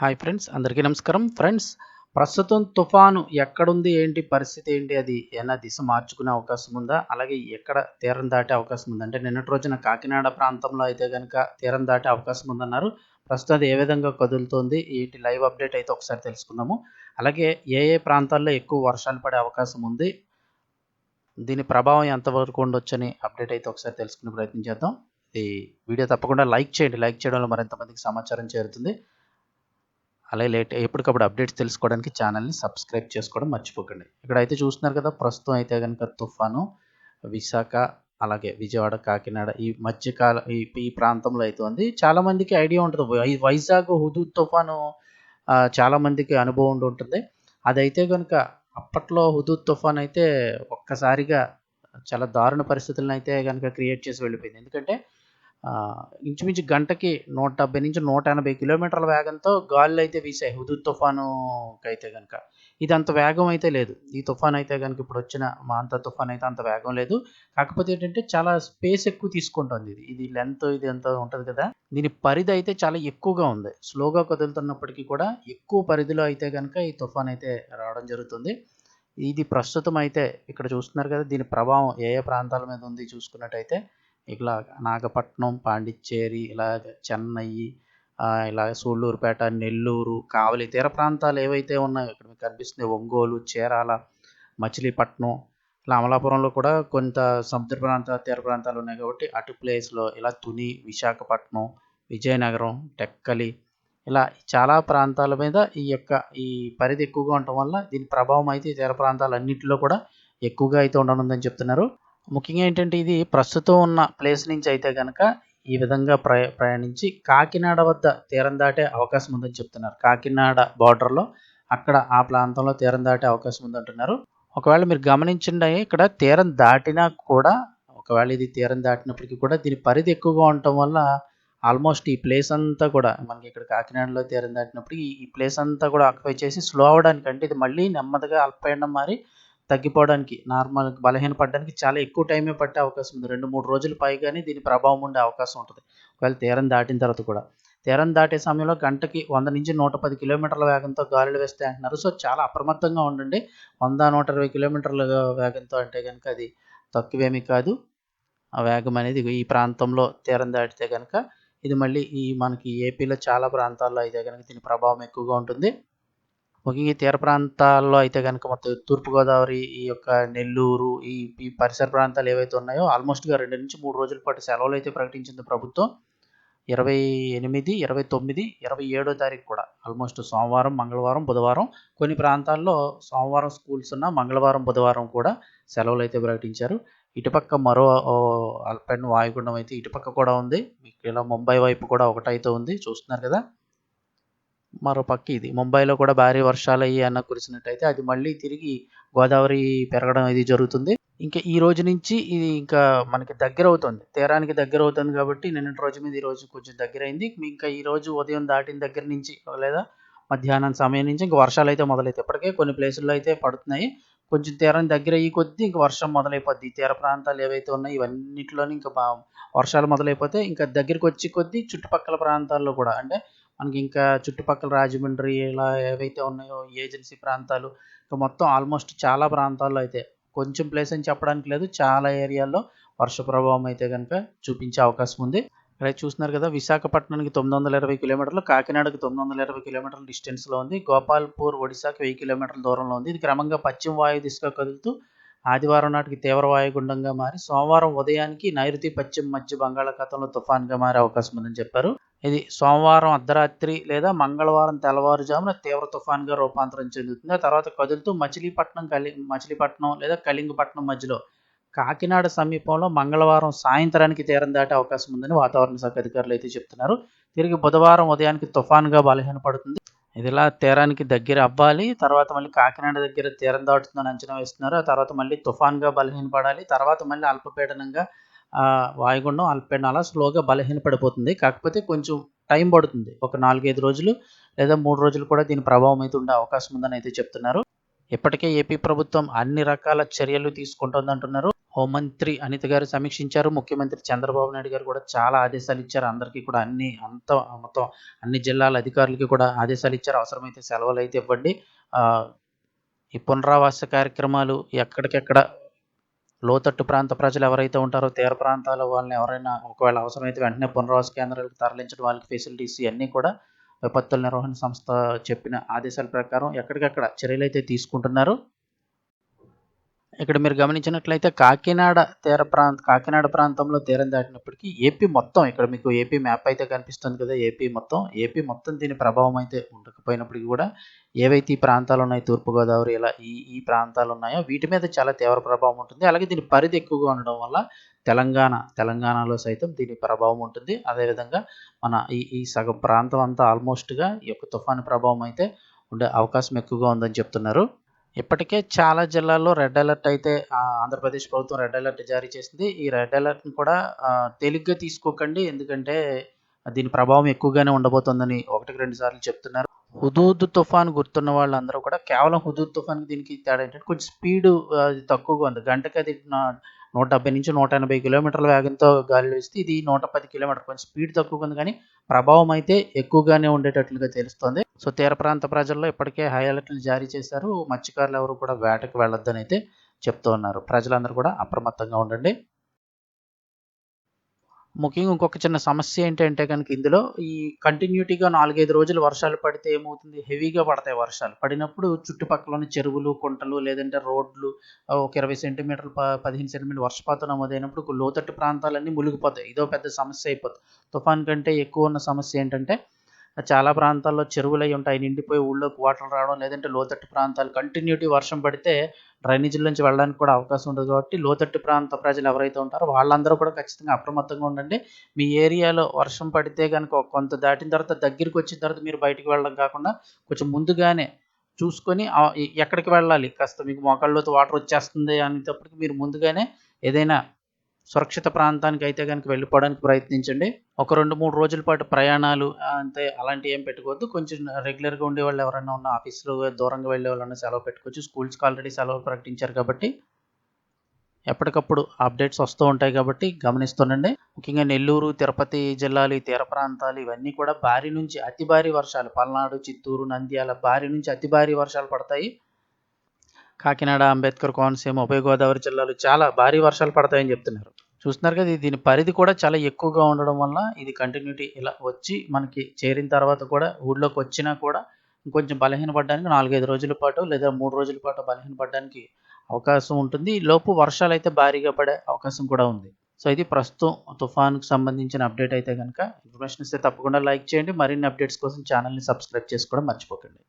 Hi friends అందరికీ నమస్కారం. Friends ప్రస్తుతం తుఫాను ఎక్కడుంది ఏంటి పరిస్థితి ఏంటి అది ఏమైనా దిశ మార్చుకునే అవకాశం ఉందా? అలాగే ఎక్కడ తీరం దాటే అవకాశం ఉందా? అంటే నిన్నటి రోజున కాకినాడ ప్రాంతంలో అయితే కనుక తీరం దాటే అవకాశం ఉందన్నారు. ప్రస్తుతం అది ఏ విధంగా కదులుతోంది? ఏంటి లైవ్ అప్డేట్ అయితే ఒకసారి తెలుసుకుందాము. అలాగే ఏ ఏ ప్రాంతాల్లో ఎక్కువ వర్షాలు పడే అవకాశం ఉంది? దీని ప్రభావం ఎంతవరకు ఉండొచ్చని అప్డేట్ అయితే ఒకసారి తెలుసుకునే ప్రయత్నం చేద్దాం. ఈ వీడియో తప్పకుండా లైక్ చేయండి. లైక్ చేయడం వల్ల మరింత మందికి సమాచారం చేరుతుంది. అలాగే లేట్ ఎప్పటికప్పుడు అప్డేట్స్ తెలుసుకోవడానికి ఛానల్ని సబ్స్క్రైబ్ చేసుకోవడం మర్చిపోకండి. ఇక్కడ అయితే చూస్తున్నారు కదా ప్రస్తుతం అయితే కనుక తుఫాను విశాఖ అలాగే విజయవాడ కాకినాడ ఈ మధ్యకాల ఈ ఈ ప్రాంతంలో అయితే ఉంది. చాలామందికి ఐడియా ఉంటుంది. వైజాగ్ హుదూద్ తుఫాను చాలామందికి అనుభవం ఉండి ఉంటుంది. అదైతే కనుక అప్పట్లో హుదూద్ తుఫాన్ అయితే ఒక్కసారిగా చాలా దారుణ పరిస్థితులను అయితే కనుక క్రియేట్ చేసి వెళ్ళిపోయింది. ఎందుకంటే ఇంచుమించు గంటకి నూట డెబ్బై నుంచి నూట ఎనభై కిలోమీటర్ల వేగంతో గాలులు అయితే వీసాయి హుదూద్ తుఫానుకి అయితే కనుక ఇది అంత వేగం అయితే లేదు. ఈ తుఫాన్ అయితే కనుక ఇప్పుడు వచ్చిన మాంతా తుఫాన్ అయితే అంత వేగం లేదు. కాకపోతే ఏంటంటే చాలా స్పేస్ ఎక్కువ తీసుకుంటుంది ఇది. ఇది లెంత్ ఇది ఎంత ఉంటుంది కదా. దీని పరిధి అయితే చాలా ఎక్కువగా ఉంది. స్లోగా కదులుతున్నప్పటికీ కూడా ఎక్కువ పరిధిలో అయితే కనుక ఈ తుఫాన్ అయితే రావడం జరుగుతుంది. ఇది ప్రస్తుతం అయితే ఇక్కడ చూస్తున్నారు కదా దీని ప్రభావం ఏ ఏ ప్రాంతాల మీద ఉంది చూసుకున్నట్టయితే ఇలా నాగపట్నం పాండిచ్చేరి ఇలా చెన్నై ఇలా సూళ్ళూరుపేట నెల్లూరు కావలి తీర ప్రాంతాలు ఏవైతే ఉన్నాయో ఇక్కడ మీకు కనిపిస్తుంది ఒంగోలు చీరాల మచిలీపట్నం ఇలా అమలాపురంలో కూడా కొంత సముద్ర ప్రాంత తీర ప్రాంతాలు ఉన్నాయి కాబట్టి అటు ప్లేస్లో ఇలా తుని విశాఖపట్నం విజయనగరం టెక్కలి ఇలా చాలా ప్రాంతాల మీద ఈ యొక్క ఈ పరిధి ఎక్కువగా ఉండటం వల్ల దీని ప్రభావం అయితే ఈ తీర ప్రాంతాలన్నింటిలో కూడా ఎక్కువగా అయితే ఉండనుందని చెప్తున్నారు. ముఖ్యంగా ఏంటంటే ఇది ప్రస్తుతం ఉన్న ప్లేస్ నుంచి అయితే కనుక ఈ విధంగా ప్రయ ప్రయాణించి కాకినాడ వద్ద తీరం దాటే అవకాశం ఉందని చెప్తున్నారు. కాకినాడ బార్డర్లో అక్కడ ఆ ప్రాంతంలో తీరం దాటే అవకాశం ఉందంటున్నారు. ఒకవేళ మీరు గమనించండి ఇక్కడ తీరం దాటినా కూడా ఒకవేళ ఇది తీరం దాటినప్పటికీ కూడా దీని పరిధి ఎక్కువగా ఉండటం వల్ల ఆల్మోస్ట్ ఈ ప్లేస్ అంతా కూడా మనకి ఇక్కడ కాకినాడలో తీరం దాటినప్పుడు ఈ ఈ ప్లేస్ అంతా కూడా ఆక్యుపై చేసి స్లో అవడానికి అంటే ఇది మళ్ళీ నెమ్మదిగా అల్పపీడనం మారి తగ్గిపోవడానికి నార్మల్ బలహీనపడడానికి చాలా ఎక్కువ టైమే పట్టే అవకాశం ఉంది. రెండు మూడు రోజులు పైగానే దీని ప్రభావం ఉండే అవకాశం ఉంటుంది. ఒకవేళ తీరం దాటిన తర్వాత కూడా. తీరం దాటే సమయంలో గంటకి వంద నుంచి నూట పది కిలోమీటర్ల వేగంతో గాలులు వేస్తాయి అంటున్నారు. సో చాలా అప్రమత్తంగా ఉండండి. వంద నూట ఇరవై కిలోమీటర్ల వేగంతో అంటే కనుక అది తక్కువేమీ కాదు. ఆ వేగం అనేది ఈ ప్రాంతంలో తీరం దాటితే కనుక ఇది మళ్ళీ ఈ మనకి ఏపీలో చాలా ప్రాంతాల్లో అయితే కనుక దీని ప్రభావం ఎక్కువగా ఉంటుంది. ముఖ్యంగా ఈ తీర ప్రాంతాల్లో అయితే కనుక మొత్తం తూర్పుగోదావరి ఈ యొక్క నెల్లూరు ఈ ఈ పరిసర ప్రాంతాలు ఏవైతే ఉన్నాయో ఆల్మోస్ట్గా రెండు నుంచి మూడు రోజుల పాటు సెలవులు అయితే ప్రకటించింది ప్రభుత్వం. ఇరవై ఎనిమిది ఇరవై తొమ్మిది ఇరవై ఏడో తారీఖు కూడా ఆల్మోస్ట్ సోమవారం మంగళవారం బుధవారం. కొన్ని ప్రాంతాల్లో సోమవారం స్కూల్స్ ఉన్న మంగళవారం బుధవారం కూడా సెలవులు అయితే ప్రకటించారు. ఇటుపక్క మరో ఓ, అల్పైన వాయుగుండం అయితే ఇటుపక్క కూడా ఉంది. మీకు ఇలా ముంబై వైపు కూడా ఒకటైతే ఉంది చూస్తున్నారు కదా. మరోపక్క ఇది. ముంబైలో కూడా భారీ వర్షాలు అయ్యి అన్న కురిసినట్టయితే అది మళ్ళీ తిరిగి గోదావరి పెరగడం ఇది జరుగుతుంది. ఇంకా ఈ రోజు నుంచి ఇది ఇంకా మనకి దగ్గర అవుతుంది. తీరానికి దగ్గర అవుతుంది కాబట్టి నిన్నటి రోజు మీద ఈ రోజు కొంచెం దగ్గర అయింది. ఇంకా ఈ రోజు ఉదయం దాటిన దగ్గర నుంచి లేదా మధ్యాహ్నం సమయం నుంచి ఇంకా వర్షాలు అయితే మొదలైతే ఇప్పటికే కొన్ని ప్లేసుల్లో అయితే పడుతున్నాయి. కొంచెం తీరం దగ్గర అయ్యి కొద్దీ ఇంకా వర్షం మొదలైపోద్ది. ఈ తీర ప్రాంతాలు ఏవైతే ఉన్నాయో ఇవన్నిటిలోని ఇంకా వర్షాలు మొదలైపోతే ఇంకా దగ్గరికి వచ్చి కొద్దీ చుట్టుపక్కల ప్రాంతాల్లో కూడా అంటే మనకి ఇంకా చుట్టుపక్కల రాజమండ్రి ఇలా ఏవైతే ఉన్నాయో ఏజెన్సీ ప్రాంతాలు ఇంకా మొత్తం ఆల్మోస్ట్ చాలా ప్రాంతాల్లో అయితే కొంచెం ప్లేస్ అని చెప్పడానికి లేదు చాలా ఏరియాల్లో వర్ష ప్రభావం అయితే కనుక చూపించే అవకాశం ఉంది. ఇక్కడ చూస్తున్నారు కదా విశాఖపట్నానికి తొమ్మిది వందల ఇరవై కిలోమీటర్లు కాకినాడకి తొమ్మిది వందల ఇరవై కిలోమీటర్ల డిస్టెన్స్లో ఉంది గోపాల్పూర్ ఒడిశాకి వెయ్యి కిలోమీటర్ల దూరంలో ఉంది. ఇది క్రమంగా పశ్చిమ వాయు దిశగా కదులుతూ ఆదివారం నాటికి తీవ్ర వాయుగుండంగా మారి సోమవారం ఉదయానికి నైరుతి పశ్చిమ మధ్య బంగాళాఖాతంలో తుఫాన్గా మారే అవకాశం ఉందని చెప్పారు. ఇది సోమవారం అర్ధరాత్రి లేదా మంగళవారం తెల్లవారుజామున తీవ్ర తుఫాన్గా రూపాంతరం చెందుతుంది. ఆ తర్వాత కదులుతూ మచిలీపట్నం కలి మచిలీపట్నం లేదా కళింగపట్నం మధ్యలో కాకినాడ సమీపంలో మంగళవారం సాయంత్రానికి తీరం దాటే అవకాశం ఉందని వాతావరణ శాఖ అధికారులు అయితే చెప్తున్నారు. తిరిగి బుధవారం ఉదయానికి తుఫాన్గా బలహీనపడుతుంది. ఇదిలా తీరానికి దగ్గర అవ్వాలి. తర్వాత మళ్ళీ కాకినాడ దగ్గర తీరం దాటుతుందని అంచనా వేస్తున్నారు. ఆ తర్వాత మళ్ళీ తుఫాన్గా బలహీనపడాలి. తర్వాత మళ్ళీ అల్పపీడనంగా వాయుగుండం అల్పపీడనం అలా స్లోగా బలహీనపడిపోతుంది. కాకపోతే కొంచెం టైం పడుతుంది. ఒక నాలుగైదు రోజులు లేదా మూడు రోజులు కూడా దీని ప్రభావం అయితే ఉండే అవకాశం ఉందని అయితే చెప్తున్నారు. ఇప్పటికే ఏపీ ప్రభుత్వం అన్ని రకాల చర్యలు తీసుకుంటుంది అంటున్నారు హోంమంత్రి అనిత గారు సమీక్షించారు. ముఖ్యమంత్రి చంద్రబాబు నాయుడు గారు కూడా చాలా ఆదేశాలు ఇచ్చారు. అందరికీ కూడా అన్ని అంత మొత్తం అన్ని జిల్లాల అధికారులకి కూడా ఆదేశాలు ఇచ్చారు. అవసరమైతే సెలవులైతే ఇవ్వండి. ఈ పునరావాస కార్యక్రమాలు ఎక్కడికెక్కడ లోతట్టు ప్రాంత ప్రజలు ఎవరైతే ఉంటారో తీర ప్రాంతాల వాళ్ళని ఎవరైనా ఒకవేళ అవసరమైతే వెంటనే పునరావాస కేంద్రాలకు తరలించడం వాళ్ళకి ఫెసిలిటీస్ ఇవన్నీ కూడా విపత్తుల నిర్వహణ సంస్థ చెప్పిన ఆదేశాల ప్రకారం ఎక్కడికక్కడ చర్యలు అయితే తీసుకుంటున్నారు. ఇక్కడ మీరు గమనించినట్లయితే కాకినాడ తీర ప్రాంత కాకినాడ ప్రాంతంలో తీరం దాటినప్పటికీ ఏపీ మొత్తం ఇక్కడ మీకు ఏపీ మ్యాప్ అయితే కనిపిస్తుంది కదా! ఏపీ మొత్తం. ఏపీ మొత్తం దీని ప్రభావం అయితే ఉండకపోయినప్పటికీ కూడా ఏవైతే ఈ ప్రాంతాలు ఉన్నాయో తూర్పుగోదావరి ఇలా ఈ ఈ ప్రాంతాలు ఉన్నాయో వీటి మీద చాలా తీవ్ర ప్రభావం ఉంటుంది. అలాగే దీని పరిధి ఎక్కువగా ఉండడం వల్ల తెలంగాణ తెలంగాణలో సైతం దీని ప్రభావం ఉంటుంది. అదేవిధంగా మన ఈ ఈ సగం ప్రాంతం అంతా ఆల్మోస్ట్‌గా ఈ యొక్క తుఫాను ప్రభావం అయితే ఉండే అవకాశం ఎక్కువగా ఉందని చెప్తున్నారు. ఇప్పటికే చాలా జిల్లాల్లో రెడ్ అలర్ట్ అయితే ఆంధ్రప్రదేశ్ ప్రభుత్వం రెడ్ అలర్ట్ జారీ చేసింది. ఈ రెడ్ అలర్ట్‌ని కూడా తేలిగ్గా తీసుకోకండి. ఎందుకంటే దీని ప్రభావం ఎక్కువగానే ఉండబోతోందని ఒకటికి రెండు సార్లు చెప్తున్నారు. హుదూద్ తుఫాన్ గుర్తున్న వాళ్ళందరూ కూడా కేవలం హుదూద్ తుఫాన్‌కి దీనికి తేడా ఏంటంటే కొంచెం స్పీడ్ అది తక్కువగా ఉంది. గంటకి అది నూట ఎబ్బై నుంచి నూట ఎనభై కిలోమీటర్ల వేగంతో గాలి వేస్తే ఇది నూట పది కిలోమీటర్ కొంచెం స్పీడ్ తక్కువగా ఉంది కానీ ప్రభావం అయితే ఎక్కువగానే ఉండేటట్లుగా తెలుస్తోంది. సో తీర ప్రాంత ప్రజల్లో ఇప్పటికే హై అలర్ట్‌లు జారీ చేశారు. మత్స్యకారులు ఎవరు కూడా వేటకు వెళ్ళొద్దని అయితే చెప్తూ ఉన్నారు. ప్రజలందరూ కూడా అప్రమత్తంగా ఉండండి. ముఖ్యంగా ఇంకొక చిన్న సమస్య ఏంటంటే గనుక ఇందులో ఈ కంటిన్యూటీగా 4, 5 రోజులు వర్షాలు పడితే ఏమవుతుంది హెవీగా పడతాయి వర్షాలు. పడినప్పుడు చుట్టుపక్కల ఉన్న చెరువులు, కుంటలు లేదంటే రోడ్లు ఒక 20 సెంటీమీటర్లు పదిహేను 15 సెంటీమీటర్లు వర్షపాతం నమోదైనప్పుడు లోతట్టు ప్రాంతాలన్నీ మునిగిపోతాయి. ఇదో పెద్ద సమస్య అయిపోతుంది తుఫాన్ కంటే ఎక్కువ ఉన్న సమస్య ఏంటంటే చాలా ప్రాంతాల్లో చెరువులై ఉంటాయి. నిండిపోయి ఊళ్ళోకి వాటర్ రావడం లేదంటే లోతట్టు ప్రాంతాలు కంటిన్యూటీ వర్షం పడితే డ్రైనేజీల నుంచి వెళ్ళడానికి కూడా అవకాశం ఉండదు కాబట్టి లోతట్టు ప్రాంత ప్రజలు ఎవరైతే ఉంటారో వాళ్ళందరూ కూడా ఖచ్చితంగా అప్రమత్తంగా ఉండండి. మీ ఏరియాలో వర్షం పడితే గనుక కొంత దాటిన తర్వాత దగ్గరికి వచ్చిన తర్వాత మీరు బయటికి వెళ్ళడం కాకుండా కొంచెం ముందుగానే చూసుకొని ఎక్కడికి వెళ్ళాలి కాస్త మీకు మోకాళ్ళ వాటర్ వచ్చేస్తుంది అనేటప్పటికి మీరు ముందుగానే ఏదైనా సురక్షిత ప్రాంతానికి అయితే కనుక వెళ్ళిపోవడానికి ప్రయత్నించండి. ఒక 2, 3 రోజుల పాటు ప్రయాణాలు అంతే అలాంటివి ఏం పెట్టుకోవద్దు. కొంచెం రెగ్యులర్‌గా ఉండేవాళ్ళు ఎవరైనా ఉన్న ఆఫీస్‌లో దూరంగా వెళ్ళే వాళ్ళైనా సెలవు పెట్టుకోవచ్చు. స్కూల్స్‌కి ఆల్రెడీ సెలవులు ప్రకటించారు కాబట్టి ఎప్పటికప్పుడు అప్డేట్స్ వస్తూ ఉంటాయి కాబట్టి గమనిస్తుండండి. ముఖ్యంగా నెల్లూరు, తిరుపతి జిల్లాలు, ఈ తీర ప్రాంతాలు ఇవన్నీ కూడా భారీ నుంచి అతి భారీ వర్షాలు పల్నాడు, చిత్తూరు, నంద్యాల భారీ నుంచి అతి భారీ వర్షాలు పడతాయి. కాకినాడ, అంబేద్కర్ కోనసీమ, ఉభయ గోదావరి జిల్లాలు చాలా భారీ వర్షాలు పడతాయని చెప్తున్నారు. చూస్తున్నారు కదా! దీని పరిధి కూడా చాలా ఎక్కువగా ఉండడం వల్ల ఇది కంటిన్యూటీ ఇలా వచ్చి మనకి చేరిన తర్వాత కూడా ఊళ్ళోకి వచ్చినా కూడా ఇంకొంచెం బలహీనపడడానికి 4, 5 రోజుల పాటు లేదా మూడు రోజుల పాటు బలహీనపడడానికి అవకాశం ఉంటుంది. లోపు వర్షాలు అయితే భారీగా పడే అవకాశం కూడా ఉంది. సో ఇది ప్రస్తుతం తుఫాన్కు సంబంధించిన అప్డేట్ అయితే కనుక ఇన్ఫర్మేషన్ ఇస్తే తప్పకుండా లైక్ చేయండి. మరిన్ని అప్డేట్స్ కోసం ఛానల్ని సబ్స్క్రైబ్ చేసుకోవడం మర్చిపోకండి.